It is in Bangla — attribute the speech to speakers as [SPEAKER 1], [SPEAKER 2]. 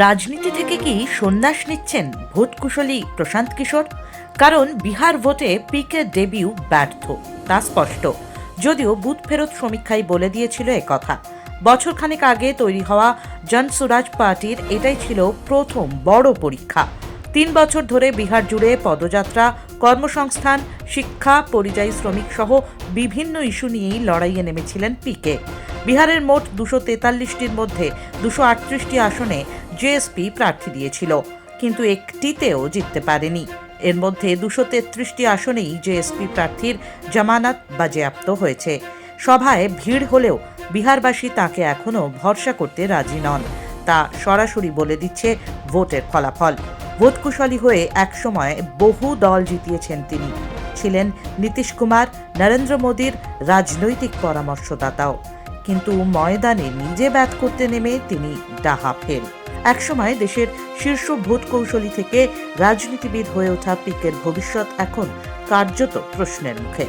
[SPEAKER 1] রাজনীতি থেকে কি সন্ন্যাস নিচ্ছেন ভোট কুশলী প্রশান্ত কিশোর? কারণ বিহার ভোটে পিকে ডেবিউ ব্যর্থ, তা স্পষ্ট। যদিও বুথ ফেরত সমীক্ষায় বলে দিয়েছিল কথা। বছরখানেক আগে তৈরি হওয়া জনসুরাজ পার্টির এটাই ছিল প্রথম বড় পরীক্ষা। তিন বছর ধরে বিহার জুড়ে পদযাত্রা, কর্মসংস্থান, শিক্ষা, পরিযায়ী শ্রমিক সহ বিভিন্ন ইস্যু নিয়েই লড়াইয়ে নেমেছিলেন পিকে। বিহারের মোট দুশো তেতাল্লিশটির মধ্যে দুশো আটত্রিশটি আসনে জেএসপি প্রার্থী দিয়েছিল, কিন্তু একটিতেও জিততে পারেনি। এর মধ্যে দুশো তেত্রিশটি আসনেই জেএসপি প্রার্থীর জামানত বাজেয়াপ্ত হয়েছে। সভায় ভিড় হলেও বিহারবাসী তাকে এখনও ভরসা করতে রাজি নন। তা সরাসরি বলে দিচ্ছে ভোটের ফলাফল। ভোট কুশলী হয়ে একসময় বহু দল জিতিয়েছেন তিনি। ছিলেন নীতিশ কুমার, নরেন্দ্র মোদীর রাজনৈতিক পরামর্শদাতাও। কিন্তু ময়দানে নিজে ব্যাট করতে নেমে তিনি ডাহা ফেল। একসময় দেশের শীর্ষ ভোট কৌশলী থেকে রাজনীতিবিদ হয়ে ওঠা পিকের ভবিষ্যৎ এখন কার্যত প্রশ্নের মুখে।